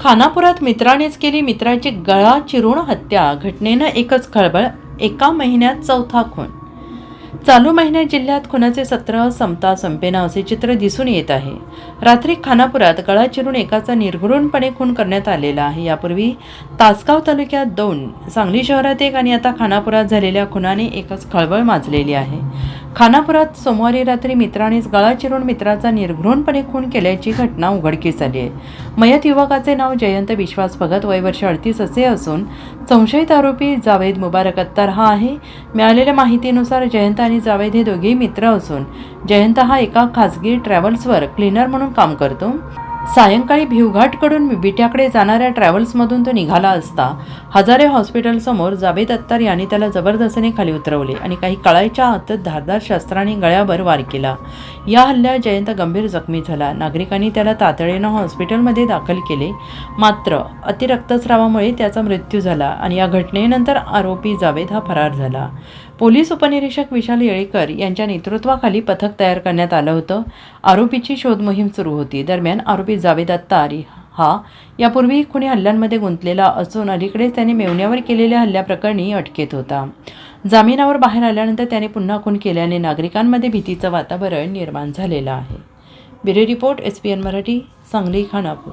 खानापुरात मित्रानेच केली मित्राची गळा चिरून हत्या. घटनेनं एकच खळबळ एका महिन्यात चौथा खून. चालू महिन्यात जिल्ह्यात खुनाचे सत्र संपता संपेना असे चित्र दिसून येत आहे. रात्री खानापुरात गळा चिरून एकाचा निर्घृणपणे खून करण्यात आलेला आहे. यापूर्वी तासगाव तालुक्यात दोन सांगली शहरात एक आणि आता खानापुरात झालेल्या खुनाने एकच खळबळ माजलेली आहे. खानापुरात सोमवारी रात्री मित्रानेच गळा चिरून मित्राचा निर्घृणपणे खून केल्याची घटना उघडकीस आली आहे. मयत युवकाचे नाव जयंत विश्वास भगत वय वर्ष अडतीस असे असून संशयित आरोपी जावेद मुबारक अत्तार हा आहे. मिळालेल्या माहितीनुसार जयंत आणि जावेद हे दोघेही मित्र असून जयंत हा एका खासगी ट्रॅव्हल्सवर क्लीनर म्हणून काम करतो. सायंकाळी भिवघाटकडून बिट्याकडे जाणाऱ्या ट्रॅव्हल्समधून तो निघाला असता. हजारे हॉस्पिटलसमोर जावेद अत्तार यांनी त्याला जबरदस्तीने खाली उतरवले आणि काही कळायच्या हातात धारदार शस्त्राने गळ्यावर वार केला. या हल्ल्यात जयंत गंभीर जखमी झाला. नागरिकांनी त्याला तातडीनं हॉस्पिटलमध्ये दाखल केले. मात्र अतिरक्तस्रावामुळे त्याचा मृत्यू झाला आणि या घटनेनंतर आरोपी जावेद हा फरार झाला. पोलीस उपनिरीक्षक विशाल येळेकर यांच्या नेतृत्वाखाली पथक तयार करण्यात आलं होतं. आरोपीची शोध मोहीम सुरू होती. दरम्यान आरोपी जावेद अत्तारी हा यापूर्वी खुणी हल्ल्यांमध्ये गुंतलेला असून अलीकडेच त्याने मेवण्यावर केलेल्या हल्ल्याप्रकरणी अटकेत होता. जामिनावर बाहेर आल्यानंतर त्याने पुन्हा खून केल्याने नागरिकांमध्ये भीतीचं वातावरण निर्माण झालेलं आहे. Bureau report S P N Marathi Sangli Khanapur.